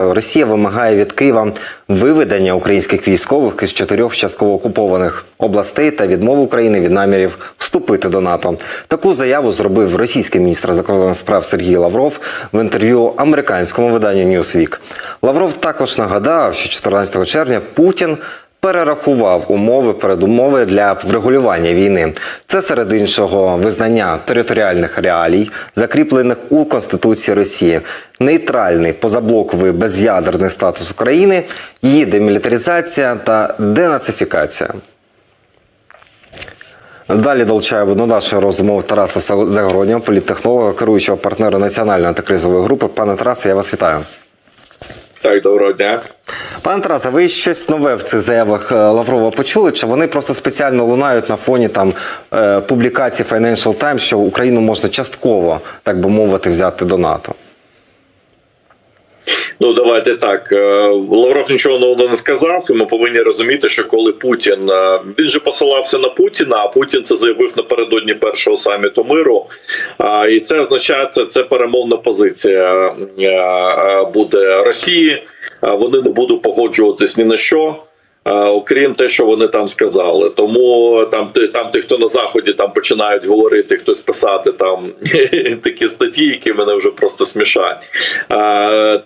Росія вимагає від Києва виведення українських військових із чотирьох частково окупованих областей та відмову України від намірів вступити до НАТО. Таку заяву зробив російський міністр закордонних справ Сергій Лавров в інтерв'ю американському виданню Newsweek. Лавров також нагадав, що 14 червня Путін перерахував умови передумови для врегулювання війни. Це серед іншого визнання територіальних реалій, закріплених у Конституції Росії, нейтральний позаблоковий без'ядерний статус України, її демілітаризація та денацифікація. Далі долучаємо до нашої розмови Тараса Загороднього, політтехнолога, керуючого партнера національної антикризової групи. Пане Тарасе, я вас вітаю. Так, доброго дня. Пане Тарасе, ви щось нове в цих заявах е, Лаврова почули? Чи вони просто спеціально лунають на фоні там е, публікації Financial Times, що Україну можна частково, так би мовити, взяти до НАТО? Ну давайте так. е, Лавров нічого нового не сказав. І ми повинні розуміти, що коли Путін е, він же посилався на Путіна, а Путін це заявив напередодні першого саміту миру. І це означає, це, це перемовна позиція е, буде Росії. Вони не будуть погоджуватись ні на що. Е, Окрім те, що вони там сказали, тому там ти там ті, хто на заході там починають говорити, хтось писати там такі статті, які мене вже просто смішать.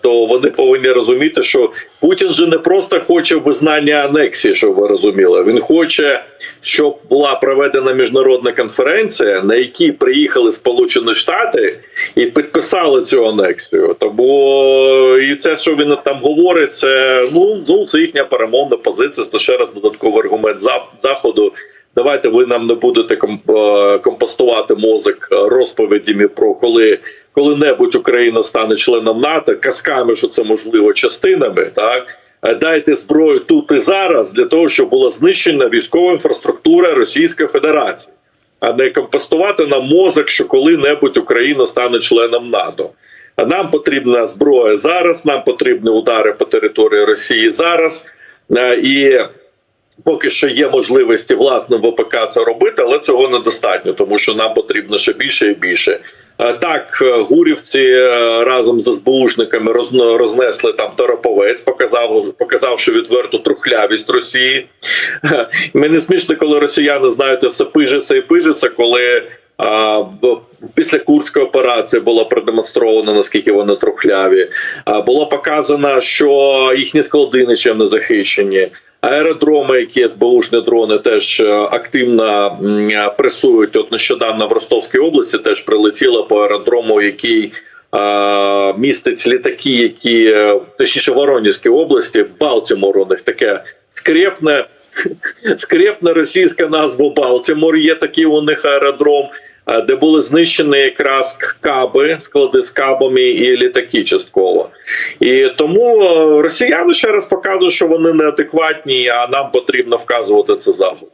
То вони повинні розуміти, що Путін же не просто хоче визнання анексії, щоб ви розуміли. Він хоче, щоб була проведена міжнародна конференція, на якій приїхали Сполучені Штати і підписали цю анексію. Тому і це, що він там говорить, це ну ну це їхня перемовна позиція. Це ще раз додатковий аргумент заходу. Давайте ви нам не будете е, компостувати мозок розповідями про коли коли-небудь Україна стане членом НАТО, казками, що це можливо частинами. Так Е, дайте зброю тут і зараз для того, щоб була знищена військова інфраструктура Російської Федерації, а не компостувати нам мозок, що коли-небудь Україна стане членом НАТО. А нам потрібна зброя зараз. Нам потрібні удари по території Росії зараз. Е, І Поки що є можливості власним ВПК це робити, але цього недостатньо, тому що нам потрібно ще більше і більше. Е, Так, е, гурівці разом з СБУшниками рознесли там Тороповець, показав, показавши відверту трухлявість Росії. Мені смішно, коли росіяни знаєте, все пижиться і пижиться, коли. Після курської операції було продемонстровано наскільки вони трухляві. Було показано, що їхні склади нічим не захищені. Аеродроми, які СБУшні дрони теж е, активно е, пресують. От нещодавно в Ростовській області теж прилетіло по аеродрому, який містить літаки, які е, точніше в Воронезькій області, Балтімор у них таке скрепне, скрепна російська назва Балтімор. Є такий у них аеродром. е, Де були знищені якраз каби, склади з кабами і літаки частково, і тому е, росіяни ще раз показують, що вони неадекватні, а нам потрібно вказувати це заходу.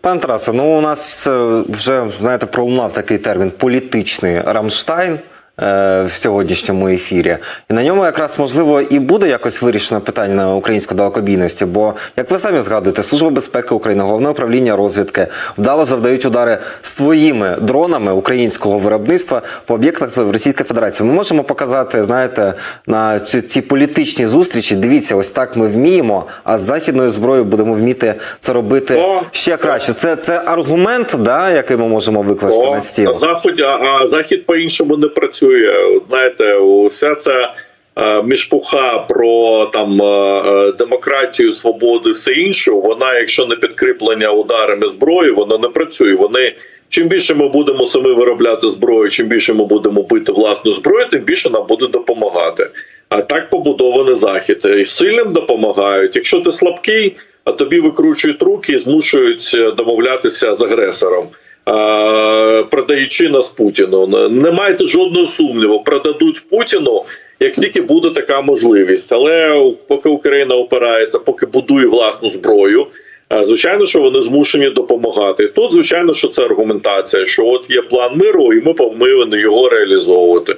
Пане Тарасе, ну у нас е, вже знаєте пролунав такий термін політичний Рамштайн. Е, В сьогоднішньому ефірі, і на ньому якраз можливо і буде якось вирішено питання на української далекобійності. Бо, як ви самі згадуєте, служба безпеки України, головне управління розвідки вдало завдають удари своїми дронами українського виробництва по об'єктах в Російської Федерації. Ми можемо показати, знаєте, на ці, ці політичні зустрічі. Дивіться, ось так ми вміємо, а з західною зброєю будемо вміти це робити О, ще краще. Це це аргумент, да, який ми можемо викласти О, на стіл. а заході, а, захід по-іншому не працює. От Знаєте, уся ця е, мішпуха про там е, е, демократію, свободу, і все інше. Вона, якщо не підкріплення ударами зброї, вона не працює. Вони чим більше ми будемо самі виробляти зброю, чим більше ми будемо бити власну зброю, тим більше нам буде допомагати. А так побудований захід. І сильним допомагають. Якщо ти слабкий, а тобі викручують руки і змушують домовлятися з агресором. Продаючи нас Путіну, не маєте жодного сумніву, продадуть Путіну, як тільки буде така можливість. Але поки Україна опирається, поки будує власну зброю, е, звичайно, що вони змушені допомагати. Тут, звичайно, що це аргументація, що от є план миру, і ми повинні його реалізовувати.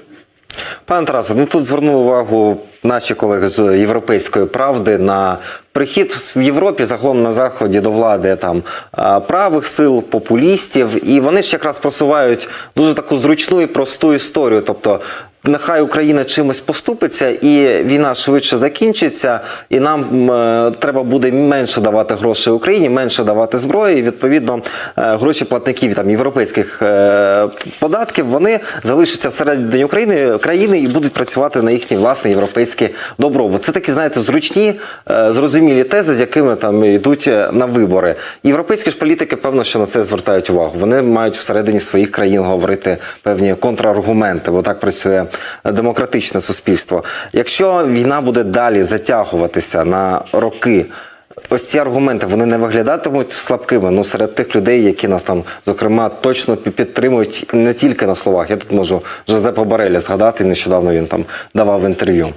Пане Тарасе, ну тут звернули увагу наші колеги з європейської правди на прихід в Європі, загалом на заході до влади там правих сил, популістів, і вони ж якраз просувають дуже таку зручну і просту історію. Тобто нехай Україна чимось поступиться, і війна швидше закінчиться, і нам е, треба буде менше давати грошей Україні, менше давати зброї. І відповідно е, гроші платників там європейських е, податків вони залишаться всередині України країни і будуть працювати на їхній власний європейський добробут. Це такі, знаєте, зручні, е, зрозумілі тези, з якими там йдуть е, на вибори. Європейські ж політики, певно, що на це звертають увагу. Вони мають всередині своїх країн говорити певні контраргументи, бо так працює демократичне суспільство. Якщо війна буде далі затягуватися на роки. Ось ці аргументи вони не виглядатимуть слабкими. Ну серед тих людей, які нас там зокрема точно підтримують не тільки на словах. Я тут можу Жозепа Бареля згадати. Нещодавно він там давав інтерв'ю.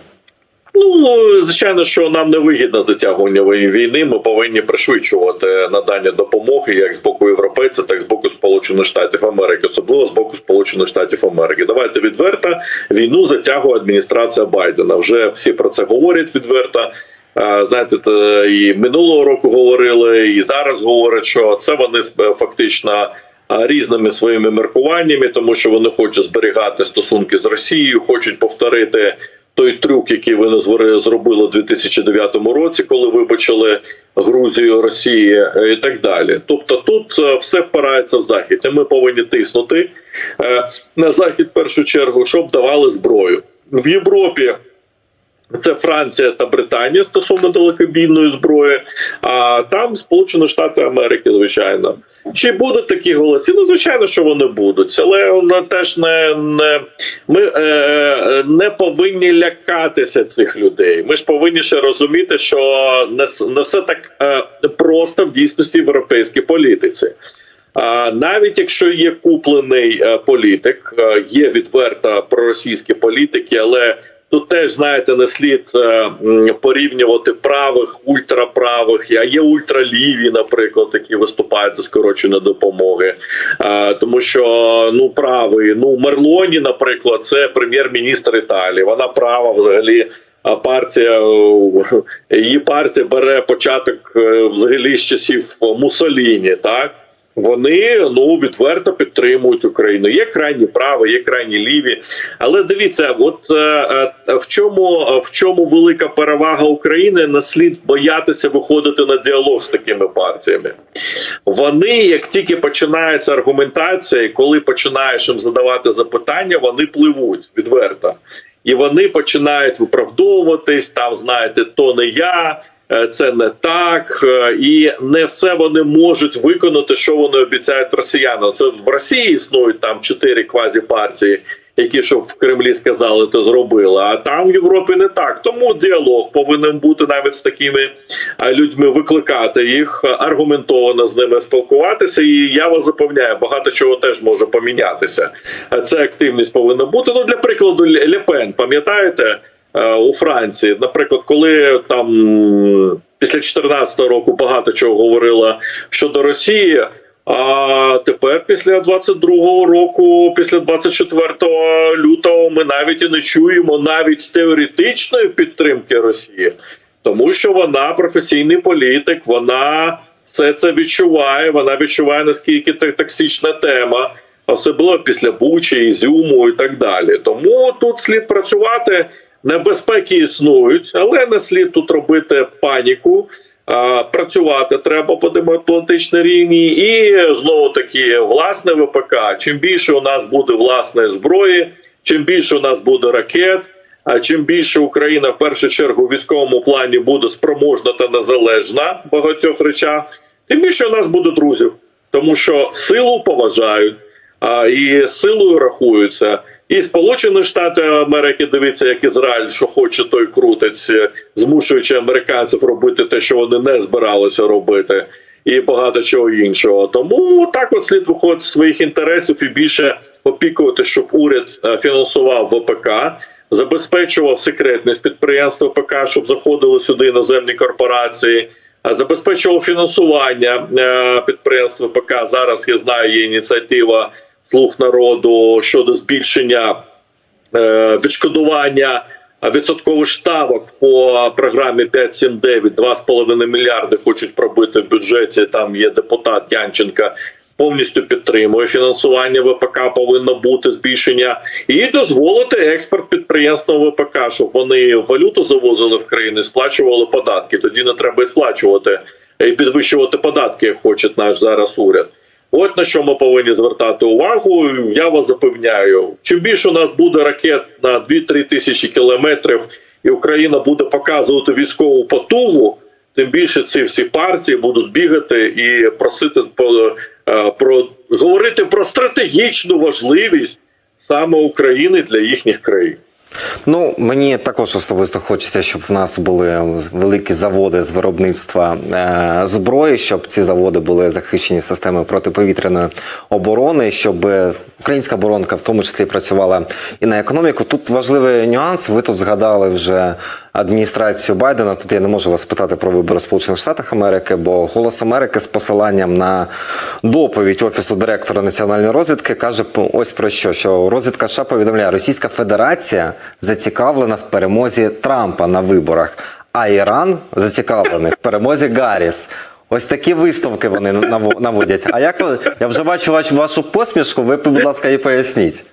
Ну, звичайно, що нам не вигідно затягування війни. Ми повинні пришвидшувати надання допомоги як з боку європейців, так і з боку Сполучених Штатів Америки, особливо з боку Сполучених Штатів Америки. Давайте відверто війну затягує адміністрація Байдена. Вже всі про це говорять відверто. Знаєте, і минулого року говорили, і зараз говорять, що це вони е, фактично різними своїми міркуваннями, тому що вони хочуть зберігати стосунки з Росією, хочуть повторити той трюк, який вони зробили у 2009 році, коли вибачили Грузію, Росії е, і так далі. Тобто, тут е, все впирається в захід, і ми повинні тиснути е, на захід в першу чергу, щоб давали зброю в Європі. Це Франція та Британія стосовно далекобійної зброї, а там Сполучені Штати Америки, звичайно. Чи будуть такі голоси? Ну, звичайно, що вони будуть, але теж не, не ми е, не повинні лякатися цих людей. Ми ж повинні ще розуміти, що не, не все так е, просто в дійсності в європейській політиці. А навіть якщо є куплений е, політик, е, є відверто проросійські політики, але тут теж знаєте, не слід е, порівнювати правих, ультраправих, а є ультраліві, наприклад, які виступають за скорочення допомоги. Е, Тому що ну правий, ну Мерлоні, наприклад, це прем'єр-міністр Італії. Вона права взагалі. А партія е, її партія бере початок взагалі з часів Мусоліні, так вони ну відверто підтримують Україну. Є крайні праві, є крайні ліві. Але дивіться, от е, е, в чому в чому велика перевага України не слід боятися виходити на діалог з такими партіями. Вони, як тільки починається аргументація, і коли починаєш їм задавати запитання, вони пливуть відверто. І вони починають виправдовуватись, там знаєте, то не я, е, це не так, е, і не все вони можуть виконати, що вони обіцяють росіянам. Це в Росії існують там чотири квазі-партії, які щоб в Кремлі сказали, то зробили. А там в Європі не так. Тому діалог повинен бути навіть з такими е, людьми, викликати їх, е, аргументовано з ними спілкуватися. І я вас запевняю, багато чого теж може помінятися. Е, Це активність повинна бути. Ну для прикладу, Лепен, пам'ятаєте? Е, У Франції, наприклад, коли там після 2014 року багато чого говорила щодо Росії, а тепер, після 22-го року, після 24 лютого, ми навіть і не чуємо навіть теоретичної підтримки Росії, тому що вона професійний політик, вона все це відчуває. Вона відчуває наскільки це токсична тема, особливо після Бучі, Ізюму і так далі. Тому тут слід працювати. Небезпеки існують, але не слід тут робити паніку. Працювати треба по демополітичній рівні, і знову таки власне ВПК. Чим більше у нас буде власної зброї, чим більше у нас буде ракет. А чим більше Україна в першу чергу в військовому плані буде спроможна та незалежна багатьох речах, тим більше у нас буде друзів, тому що силу поважають і силою рахуються. І Сполучені Штати Америки дивіться, як Ізраїль, що хоче, той крутить, е, змушуючи американців робити те, що вони не збиралися робити, і багато чого іншого. Тому так от слід виходити з своїх інтересів і більше опікувати, щоб уряд е, фінансував ВПК, забезпечував секретність підприємств ВПК, щоб заходили сюди іноземні корпорації. Забезпечував фінансування е, підприємств ВПК. Зараз я знаю, є ініціатива слуг народу щодо збільшення е, відшкодування відсоткових ставок по програмі 5.7.9 2,5 мільярди хочуть пробити в бюджеті. Там є депутат Янченка. повністю підтримує фінансування ВПК, повинно бути збільшення, і дозволити експорт підприємствам ВПК, щоб вони валюту завозили в країну, сплачували податки. Тоді не треба і сплачувати і підвищувати податки, як хоче наш зараз уряд. От на що ми повинні звертати увагу. Я вас запевняю, чим більше у нас буде ракет на 2-3 тисячі кілометрів, і Україна буде показувати військову потугу, тим більше ці всі партії будуть бігати і просити по, е, про говорити про стратегічну важливість саме України для їхніх країн. Ну, мені також особисто хочеться, щоб в нас були великі заводи з виробництва е, зброї, щоб ці заводи були захищені системою протиповітряної оборони, щоб українська оборонка в тому числі працювала і на економіку. Тут важливий нюанс. Ви тут згадали вже адміністрацію Байдена. Тут я не можу вас питати про вибори Сполучених Штатах Америки, бо Голос Америки з посиланням на доповідь офісу директора національної розвідки каже ось про що: що розвідка США повідомляє, Російська Федерація зацікавлена в перемозі Трампа на виборах, а Іран зацікавлений в перемозі Гарріс. Ось такі висновки вони наводять. А як ви я вже бачу вашу посмішку? Ви, будь ласка, і поясніть.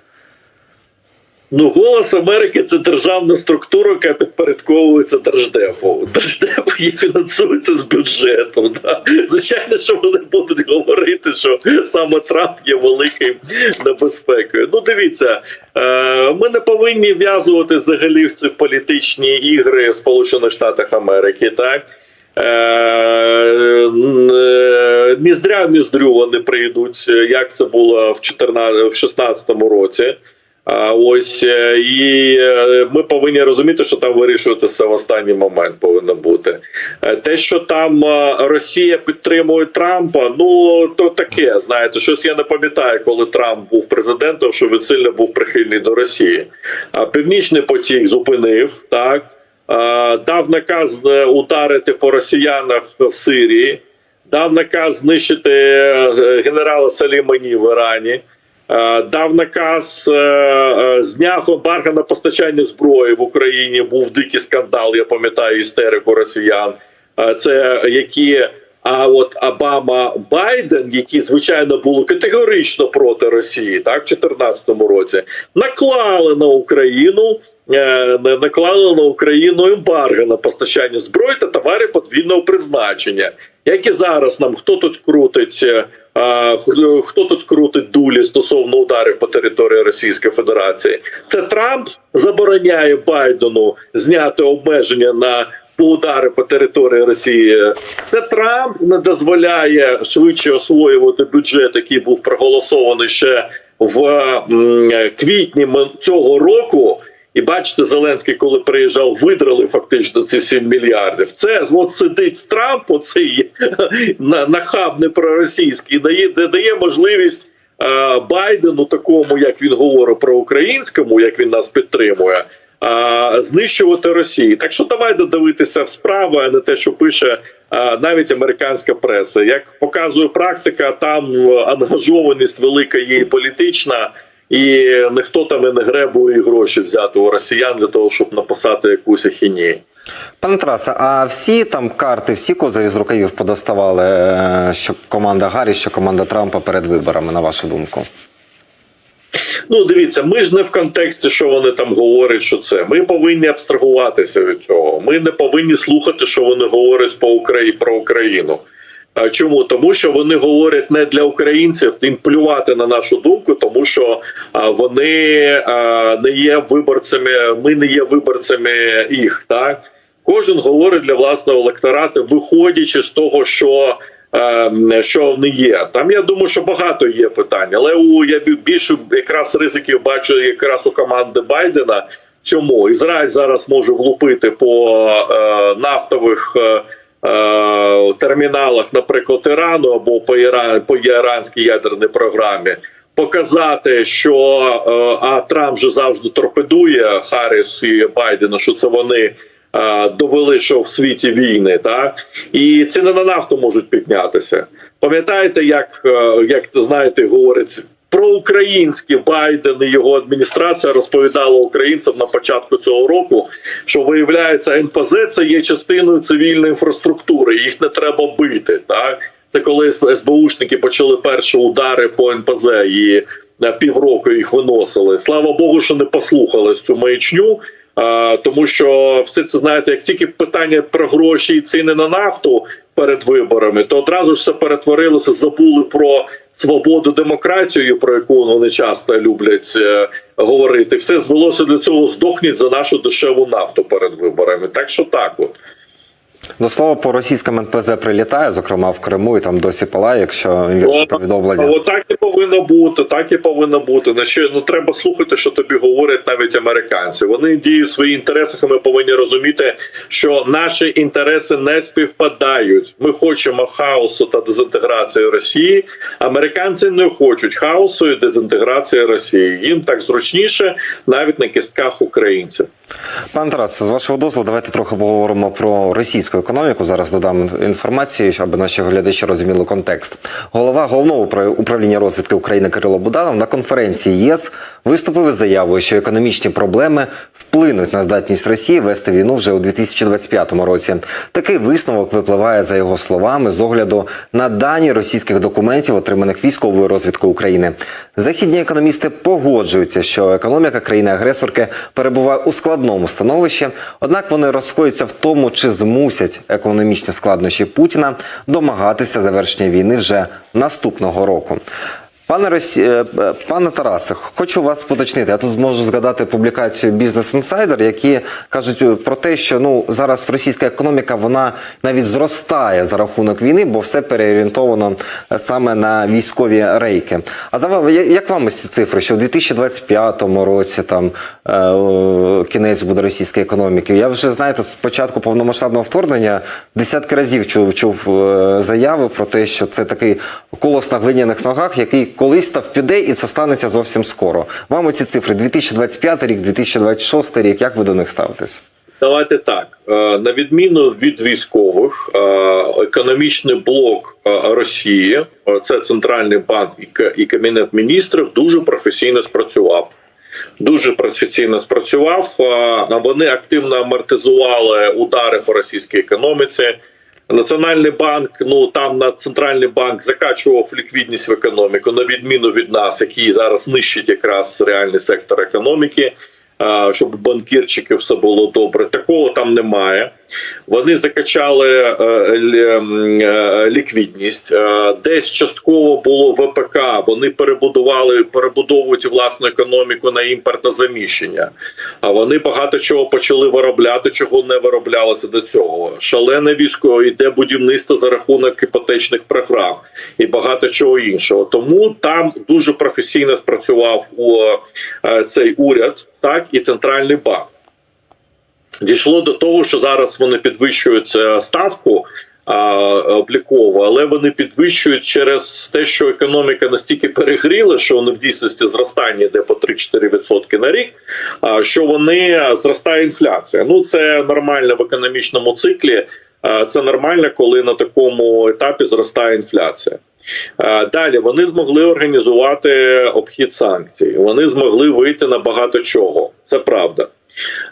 Ну, голос Америки це державна структура, яка підпорядковується держдепу. Держдеп її фінансується з бюджету. Да. Звичайно, що вони будуть говорити, що саме Трамп є великою небезпекою. Ну, дивіться, е, ми не повинні в'язувати взагалі в ці політичні ігри в Сполучених Штатах Америки, так. Е, е, Ні здря, ні здрю вони прийдуть, як це було в 14, в 16 році. Ось е, і е, ми повинні розуміти, що там вирішувати все в останній момент повинно бути. Е, Те, що там Росія підтримує Трампа, ну то таке. Знаєте, щось я не пам'ятаю, коли Трамп був президентом, що він сильно був прихильний до Росії. А Північний потік зупинив так. Дав наказ ударити по росіянах в Сирії, дав наказ знищити генерала Салімані в Ірані. Е, Дав наказ, е, е, зняв ембарго на постачання зброї в Україні. Був дикий скандал. Я пам'ятаю істерику росіян. Це які. А от Обама Байден, які звичайно були категорично проти Росії, так в 2014 році, наклали на Україну, е, на- наклали на Україну ембарго на постачання зброї та товарів подвійного призначення. Як і зараз нам хто тут крутить, е, хто тут крутить дулі стосовно ударів по території Російської Федерації? Це Трамп забороняє Байдену зняти обмеження на по удари по території Росії. Це Трамп не дозволяє швидше освоювати бюджет, який був проголосований ще в квітні цього року. І бачите, Зеленський, коли приїжджав, видрали фактично ці 7 мільярдів. Це от сидить Трамп, оцей на- нахабний проросійський, дає, де дає можливість е, Байдену, такому, як він говорить про українському, як він нас підтримує, е, знищувати Росію. Так що давайте дивитися в справу, а не те, що пише е, навіть американська преса. Як показує практика, там ангажованість велика є політична. І ніхто там і не гребує і гроші взяти у росіян для того, щоб написати якусь ахінію. Пане Тарасе, а всі там карти, всі козирі з рукавів подоставали, е, що команда Гаррі, що команда Трампа перед виборами, на вашу думку? Ну, дивіться, ми ж не в контексті, що вони там говорять, що це. Ми повинні абстрагуватися від цього. Ми не повинні слухати, що вони говорять по Украї... про Україну. Чому? Тому що вони говорять не для українців, їм плювати на нашу думку, тому що вони не є виборцями, ми не є виборцями їх. Так кожен говорить для власного електорату, виходячи з того, що. Що не є там, я думаю, що багато є питань, але у я бі- більше якраз ризиків бачу якраз у команди Байдена. Чому Ізраїль зараз може влупити по е, нафтових е, е, терміналах, наприклад, Ірану або по Іран, по іранській ядерній програмі, показати, що е, а Трамп же завжди торпедує Харріс і Байдена, що це вони. е, Довели, що в світі війни, так і ціни на нафту можуть піднятися. Пам'ятаєте, як як знаєте, говорить проукраїнські Байден і його адміністрація розповідала українцям на початку цього року, що виявляється, НПЗ це є частиною цивільної інфраструктури. Їх не треба бити. Так Це коли СБУшники почали перші удари по НПЗ і на півроку їх виносили. Слава Богу, що не послухались цю маячню. Тому що все це знаєте, як тільки питання про гроші і ціни на нафту перед виборами, то одразу ж все перетворилося, забули про свободу, демократію, про яку вони часто люблять е, говорити. Все звелося до цього здохніть за нашу дешеву нафту перед виборами. Так що так, от. До слова, по російському НПЗ прилітає, зокрема в Криму, і там досі палає, якщо повідомлення. От так і повинно бути, так і повинно бути. На що ну треба слухати, що тобі говорять навіть американці. Вони діють в своїх інтересах. і Ми повинні розуміти, що наші інтереси не співпадають. Ми хочемо хаосу та дезінтеграції Росії. Американці не хочуть хаосу і дезінтеграції Росії. Їм так зручніше, навіть на кістках українців. Пан Тарас, з вашого дозволу, давайте трохи поговоримо про російську економіку. Зараз додам інформацію, щоб наші глядачі розуміли контекст. Голова головного упра- управління розвідки України Кирило Буданов на конференції ЄС виступив із заявою, що економічні проблеми вплинуть на здатність Росії вести війну вже у 2025 році. Такий висновок випливає за його словами з огляду на дані російських документів, отриманих військовою розвідкою України. Західні економісти погоджуються, що економіка країни-агресорки перебуває у складному становищі. Однак вони розходяться в тому, чи змусять економічні складнощі Путіна домагатися завершення війни вже наступного року. Пане Росі... е, е, пане Тарасе, хочу вас поточнити. Я тут зможу згадати публікацію Business Insider, які кажуть е, про те, що ну зараз російська економіка вона навіть зростає за рахунок війни, бо все переорієнтовано саме на військові рейки. А за як вам ось ці цифри, що в 2025 році там кінець буде російської економіки? Я вже знаєте, з початку повномасштабного вторгнення десятки разів чув, чув заяви про те, що це такий колос на глиняних ногах, який колись та впіде, і це станеться зовсім скоро. Вам оці цифри 2025 рік, 2026 рік. Як ви до них ставитесь? Давайте так. Е, На відміну від військових, е, економічний блок е, Росії, це центральний банк і кабінет міністрів, дуже професійно спрацював. Дуже професійно спрацював. Вони активно амортизували удари по російській економіці. Національний банк, ну там на центральний банк закачував ліквідність в економіку, на відміну від нас, який зараз нищить якраз реальний сектор економіки, щоб у банкірчиків все було добре. Такого там немає. Вони закачали е, е, ліквідність. Е, Десь частково було ВПК. Вони перебудували, перебудовують власну економіку на імпортне заміщення. А вони багато чого почали виробляти, чого не вироблялося до цього. Шалене військо йде будівництво за рахунок іпотечних програм і багато чого іншого. Тому там дуже професійно спрацював у цей уряд, так і центральний банк. Дійшло до того, що зараз вони підвищують е, ставку а, облікову, але вони підвищують через те, що економіка настільки перегріла, що вони в дійсності зростання йде по 3-4% на рік. А що вони зростає інфляція. Ну це нормально в економічному циклі. Це нормально, коли на такому етапі зростає інфляція. Далі вони змогли організувати обхід санкцій. Вони змогли вийти на багато чого. Це правда.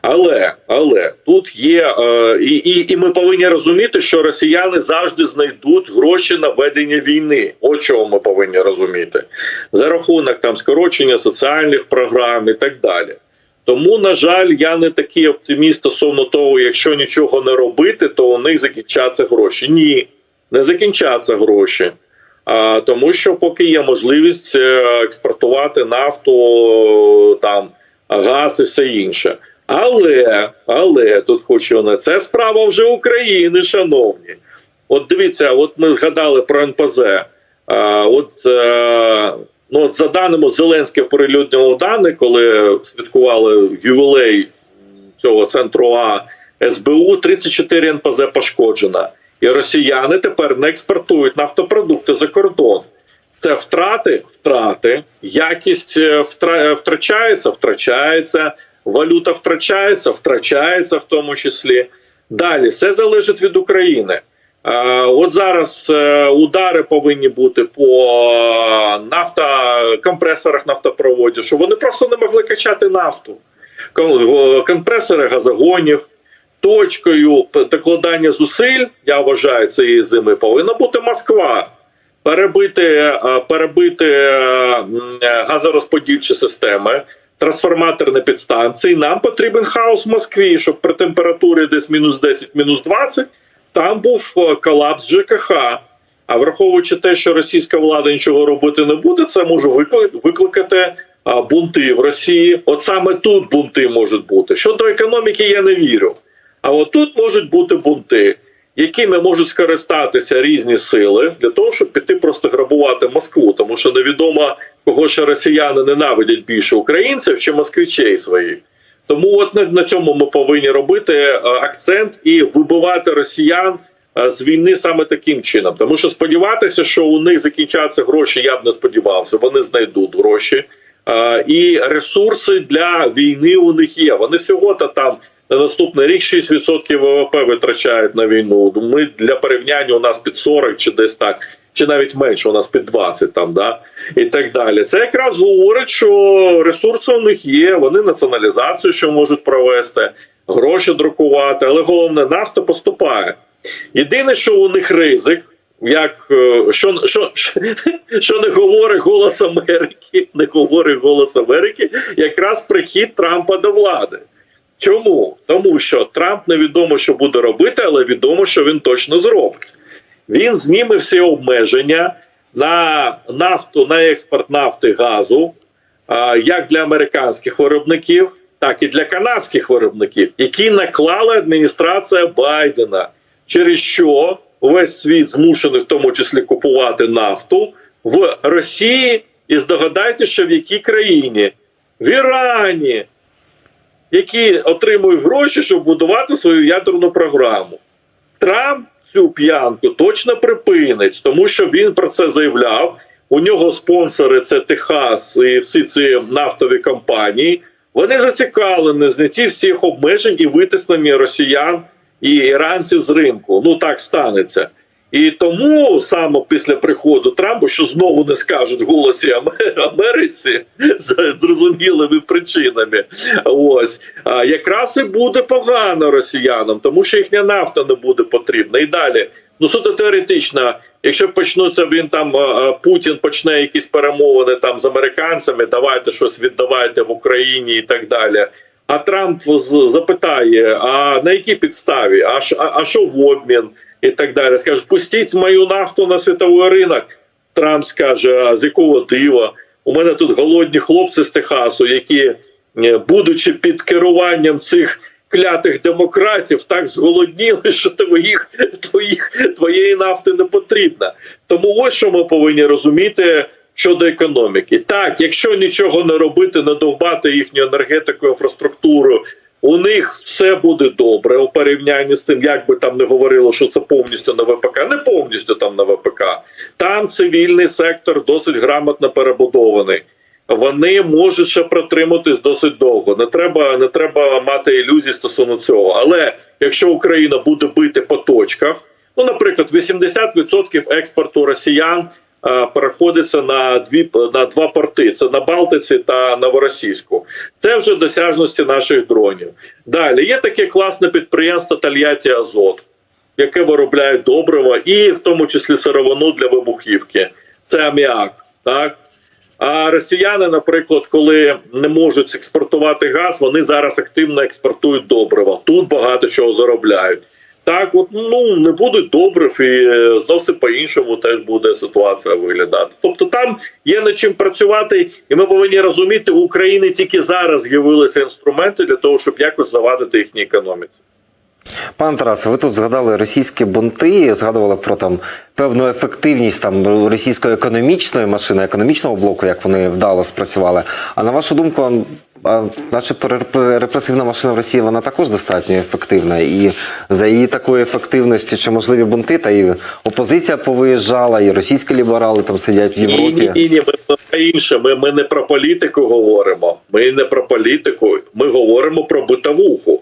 Але але тут є е, і, і, і ми повинні розуміти, що росіяни завжди знайдуть гроші на ведення війни. От чого ми повинні розуміти за рахунок там скорочення соціальних програм і так далі. Тому, на жаль, я не такий оптиміст стосовно того, якщо нічого не робити, то у них закінчаться гроші. Ні, не закінчаться гроші. Тому що поки є можливість е, експортувати нафту, там газ і все інше. Але, але тут хочу на це справа вже України, шановні. От дивіться, от ми згадали про НПЗ. А, от, е, ну, от за даними Зеленського оприлюднював дані, коли святкували ювілей цього центру А СБУ, 34 НПЗ пошкоджено. І росіяни тепер не експортують нафтопродукти за кордон. Це втрати, втрати, якість е, втра- втрачається, втрачається, валюта втрачається, втрачається в тому числі. Далі все залежить від України. Е, От зараз е, удари повинні бути по нафтокомпресорах нафтопроводів, що вони просто не могли качати нафту. Компресори газогонів, точкою докладання зусиль, я вважаю, цієї зими повинна бути Москва. Перебити, е, перебити е, газорозподільчі системи, трансформаторні підстанції. Нам потрібен хаос в Москві, щоб при температурі десь мінус 10, мінус 20 там був е, колапс ЖКХ. А враховуючи те, що російська влада нічого робити не буде, це може викли- викликати бунти в Росії. От саме тут бунти можуть бути. Щодо економіки, я не вірю. А от тут можуть бути бунти, якими можуть скористатися різні сили для того, щоб піти просто грабувати Москву, тому що невідомо кого ще росіяни ненавидять більше українців чи москвичей своїх. Тому от на, на цьому ми повинні робити е, акцент і вибивати росіян е, з війни саме таким чином. Тому що сподіватися, що у них закінчаться гроші, я б не сподівався. Вони знайдуть гроші. Е, І ресурси для війни у них є. Вони всього-то там на наступний рік 6% ВВП витрачають на війну. Ми для порівняння у нас під 40 чи десь так, чи навіть менше, у нас під 20 там, да і так далі. Це якраз говорить, що ресурси у них є. Вони націоналізацію що можуть провести, гроші друкувати, але головне нафта поступає. Єдине, що у них ризик. Як е, що, що, що не говорить голос Америки, не говорить голос Америки, якраз прихід Трампа до влади. Чому? Тому що Трамп невідомо, що буде робити, але відомо, що він точно зробить. Він зніме всі обмеження на нафту, на експорт нафти газу, як для американських виробників, так і для канадських виробників, які наклала адміністрація Байдена, через що весь світ змушений в тому числі купувати нафту в Росії. І здогадайтеся, що в якій країні? В Ірані, які отримують гроші, щоб будувати свою ядерну програму. Трамп цю п'янку точно припинить, тому що він про це заявляв. У нього спонсори це Техас і всі ці нафтові компанії. Вони зацікавлені зняті всіх обмежень і витиснення росіян і іранців з ринку. Ну так станеться. І тому саме після приходу Трампа, що знову не скажуть голосі Аме- Америці за зрозумілими причинами, ось якраз і буде погано росіянам, тому що їхня нафта не буде потрібна. І далі, ну суто теоретично, якщо почнуться він там Путін почне якісь перемовини там з американцями, давайте щось віддавайте в Україні і так далі. А Трамп запитає: а на якій підставі? А а, а що в обмін? І так далі. Скаже, пустіть мою нафту на світовий ринок. Трамп скаже: а з якого дива? У мене тут голодні хлопці з Техасу, які, е, будучи під керуванням цих клятих демократів, так зголодніли, що твоїх, твоїх, твоєї нафти не потрібно. Тому ось що ми повинні розуміти щодо економіки. Так, якщо нічого не робити, не довбати їхню енергетику, інфраструктуру. У них все буде добре у порівнянні з тим, як би там не говорило, що це повністю на ВПК, не повністю там на ВПК. Там цивільний сектор досить грамотно перебудований. Вони можуть ще протриматись досить довго. Не треба, не треба мати ілюзій стосовно цього. Але якщо Україна буде бити по точках, ну наприклад, 80% експорту росіян переходиться на дві на два порти: це на Балтиці та Новоросійську. Це вже досяжності наших дронів. Далі є таке класне підприємство Тольятті Азот, яке виробляє добрива і в тому числі сировину для вибухівки. Це аміак. Так а росіяни, наприклад, коли не можуть експортувати газ, вони зараз активно експортують добрива. Тут багато чого заробляють. Так, от ну не будуть добрив, і е, зовсім по-іншому теж буде ситуація виглядати. Тобто там є над чим працювати, і ми повинні розуміти, у України тільки зараз з'явилися інструменти для того, щоб якось завадити їхній економіці. Пане Тарасе, ви тут згадали російські бунти, згадували про там певну ефективність там російської економічної машини, економічного блоку, як вони вдало спрацювали. А на вашу думку, а, начебто реп- репресивна машина в Росії вона також достатньо ефективна. І за її такої ефективності чи можливі бунти, та і опозиція повиїжджала, і російські ліберали там сидять в Європі. ні, ні, ні, ми про інше. Ми, ми не про політику говоримо. Ми не про політику, ми говоримо про битовуху.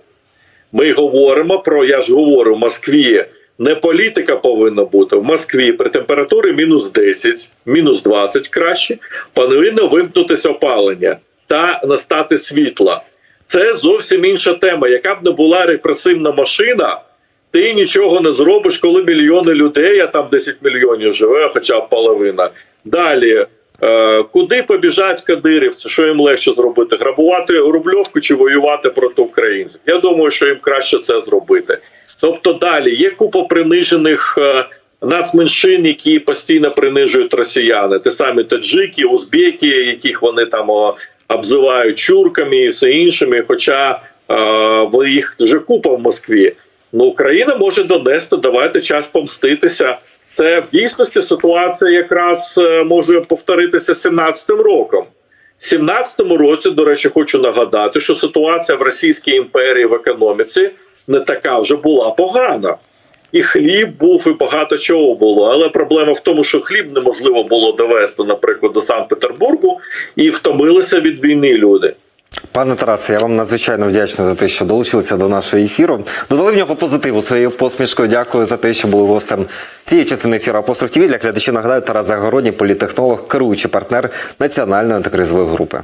Ми говоримо про, я ж говорю, в Москві не політика повинна бути. В Москві при температурі мінус 10, мінус 20 краще, повинно вимкнутися опалення та настати світла. Це зовсім інша тема. Яка б не була репресивна машина, ти нічого не зробиш, коли мільйони людей, а там 10 мільйонів живе, хоча б половина. Далі. Е, куди побіжать кадирівці? Що їм легше зробити? Грабувати рубльовку чи воювати проти українців? Я думаю, що їм краще це зробити. Тобто, далі є купа принижених е, нацменшин, які постійно принижують росіяни. Те самі таджики, узбеки, яких вони там обзивають чурками і все іншими. Хоча е, їх вже купа в Москві. Ну, Україна може донести, давайте час помститися. Це в дійсності ситуація якраз е, може повторитися 17-м роком. В 17-му році, до речі, хочу нагадати, що ситуація в Російській імперії в економіці не така вже була погана. І хліб був, і багато чого було. Але проблема в тому, що хліб неможливо було довести, наприклад, до Санкт-Петербургу, і втомилися від війни люди. Пане Тарасе, я вам надзвичайно вдячний за те, що долучилися до нашого ефіру. Додали в нього позитиву своєю посмішкою. Дякую за те, що були гостем цієї частини ефіру Апостроф ТІВІ». Для глядачів нагадаю, Тарас Загородній, політтехнолог, керуючий партнер національної антикризової групи.